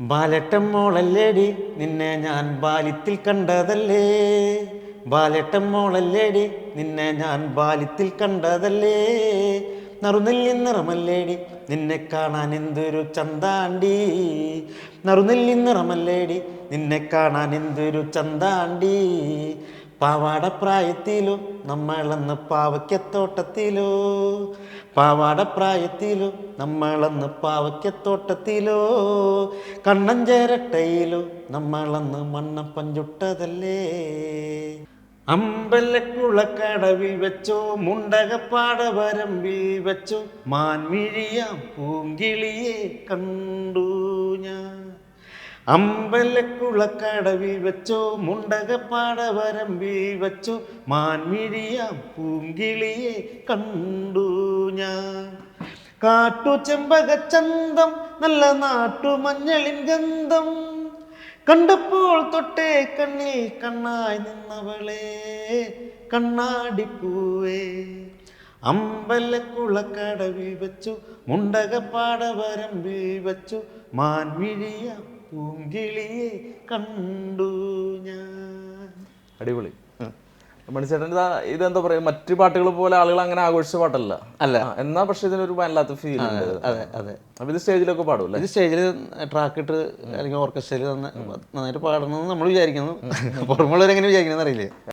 ബാലട്ടം മോളല്ലേടി നിന്നെ ഞാൻ ബാല്യത്തിൽ കണ്ടതല്ലേ? ബാലട്ടം മോളല്ലേടി നിന്നെ ഞാൻ ബാല്യത്തിൽ കണ്ടതല്ലേ? നറുനെല്ലി നിറമല്ലേടി നിന്നെ കാണാൻ എന്തൊരു ചന്താണ്ടി? നറുനെല്ലി നിറമല്ലേടി നിന്നെ കാണാൻ എന്തൊരു ചന്താണ്ടി? പാവാട പ്രായത്തിലോ നമ്മളന്ന് പാവയ്ക്കത്തോട്ടത്തിലോ. പാവാട പ്രായത്തിലോ നമ്മളന്ന് പാവയ്ക്കത്തോട്ടത്തിലോ. കണ്ണഞ്ചേരട്ടയിലോ നമ്മളന്ന് മണ്ണപ്പഞ്ചുട്ടതല്ലേ. അമ്പലക്കുളക്കടവിൽ വെച്ചോ മുണ്ടകപ്പാടവരമ്പിൽ വെച്ചോ മാൻമിഴിയ പൂങ്കിളിയെ കണ്ടു ഞാൻ. അമ്പലക്കുളക്കടവിൽ വെച്ചോ മുണ്ടകപ്പാടവരമ്പിൽ വെച്ചോ മാൻമിഴിയ പൂങ്കിളിയെ കണ്ടു ഞാൻ. കാട്ടു ചെമ്പകച്ചന്തം നല്ല നാട്ടു മഞ്ഞളിൻ ഗന്ധം. കണ്ടപ്പോൾ തൊട്ടേ കണ്ണിൽ കണ്ണായി നിന്നവളെ കണ്ണാടിപ്പൂവേ അമ്പലക്കുളക്കടവിൽ വെച്ചു മുണ്ടകപ്പാടവരമ്പിൽ വെച്ചു മാൻമിഴിയ പൂങ്കിളിയെ കണ്ടു ഞാൻ. അടിപൊളി. മണിച്ചേട്ടൻ ഇതാ ഇതെന്താ പറയാ മറ്റു പാട്ടുകൾ പോലെ ആളുകൾ അങ്ങനെ ആഘോഷിച്ച പാട്ടല്ല. അല്ല. എന്നാ പക്ഷെ ഇതിനൊരു വല്ലാത്ത ഫീൽ ഉണ്ട്. അതെ അതെ. അപ്പൊ ഇത് സ്റ്റേജിലൊക്കെ പാടും അല്ലേ? ഇത് സ്റ്റേജിൽ ട്രാക്ക് ഇട്ട് അല്ലെങ്കിൽ ഓർക്കസ്ട്രയിൽ നന്നായിട്ട് പാടണമെന്ന് നമ്മൾ വിചാരിക്കുന്നു. പുറമുള്ളവരെങ്ങനെ വിചാരിക്കണമെന്ന് അറിയില്ലേ.